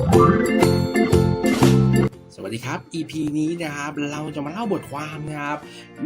ส วัสดีครับ EP นี้นะครับเราจะมาเล่าบทความนะครับ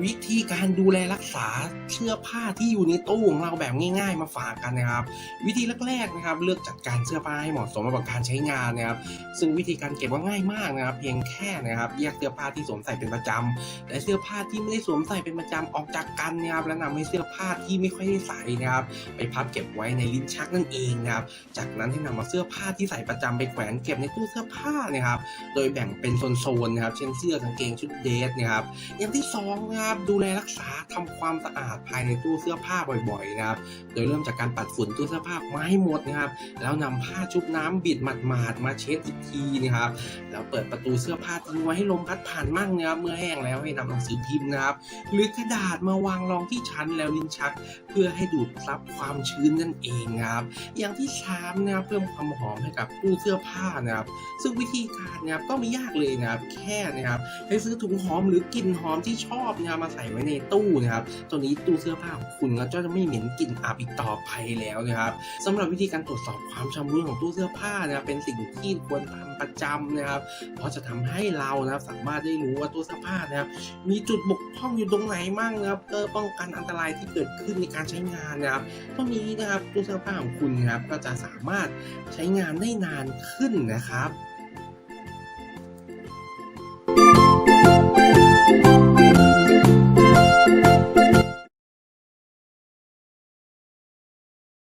วิธีการดูแลรักษาเสื้อผ้าที่อยู่ในตู้ของเราแบบง่าย ๆ มาฝากกันนะครับ วิธีแรกๆนะครับ เลือกจัดการเสื้อผ้าให้เหมาะสมกับการใช้งานนะครับ ซึ่งวิธีการเก็บว่าง่ายมากนะครับ เพียงแค่นะครับแยกเสื้อผ้าที่สวมใส่เป็นประจำและเสื้อผ้าที่ไม่ได้สวมใส่เป็นประจำออกจากกันนะครับและนำให้เสื้อผ้าที่ไม่ค่อยได้ใส่นะครับ ไปพับเก็บไว้ในลิ้นชักนั่นเองนะครับจากนั้นให้นำเอาเสื้อผ้าที่ใส่ประจำไปแขวนเก็บในตู้เสื้อผ้านะครับ โดยแบ่งเป็นโซนๆนะครับเช่นเสื้อกางเกงชุดเดทนะครับอย่างที่สองนะครับดูแลรักษาทำความสะอาดภายในตู้เสื้อผ้าบ่อยๆนะครับโดยเริ่มจากการปัดฝุ่นตู้เสื้อผ้ามาให้หมดนะครับแล้วนำผ้าชุบน้ำบิดหมาดๆมาเช็ดอีกทีนะครับแล้วเปิดประตูเสื้อผ้าทิ้งไว้ให้ลมพัดผ่านมั่งนะครับเมื่อแห้งแล้วให้นำหนังสือพิมพ์นะครับหรือกระดาษมาวางรองที่ชั้นแล้วลิ้นชัก เพื่อให้ดูดซับความชื้นนั่นเองนะครับอย่างที่สามนะครับเพิ่มความหอมให้กับตู้เสื้อผ้านะครับซึ่งวิธีการนะครับก็ไม่ยากเลยนะครับแค่นะครับให้ซื้อถุงหอมหรือกลิ่นหอมที่ชอบนะครับมาใส่ไว้ในตู้นะครับตัวนี้ตู้เสื้อผ้าของคุณก็จะไม่เหม็นกลิ่นอับอีกต่อไปแล้วนะครับสำหรับวิธีการตรวจสอบความชำรุดของตู้เสื้อผ้านะครับเป็นสิ่งที่ควรทำประจำนะครับ เพราะจะทำให้เรานะครับสามารถได้รู้ว่าตู้เสื้อผ้านะครับมีจุดบกพร่องอยู่ตรงไหนมั่งนะครับเพื่อป้องกันอันตรายที่เกิดขึ้นในการใช้งานนะครับเท่านี้นะครับตู้เสื้อผ้าของคุณนะครับก็จะสามารถใช้งานได้นานขึ้นนะครับ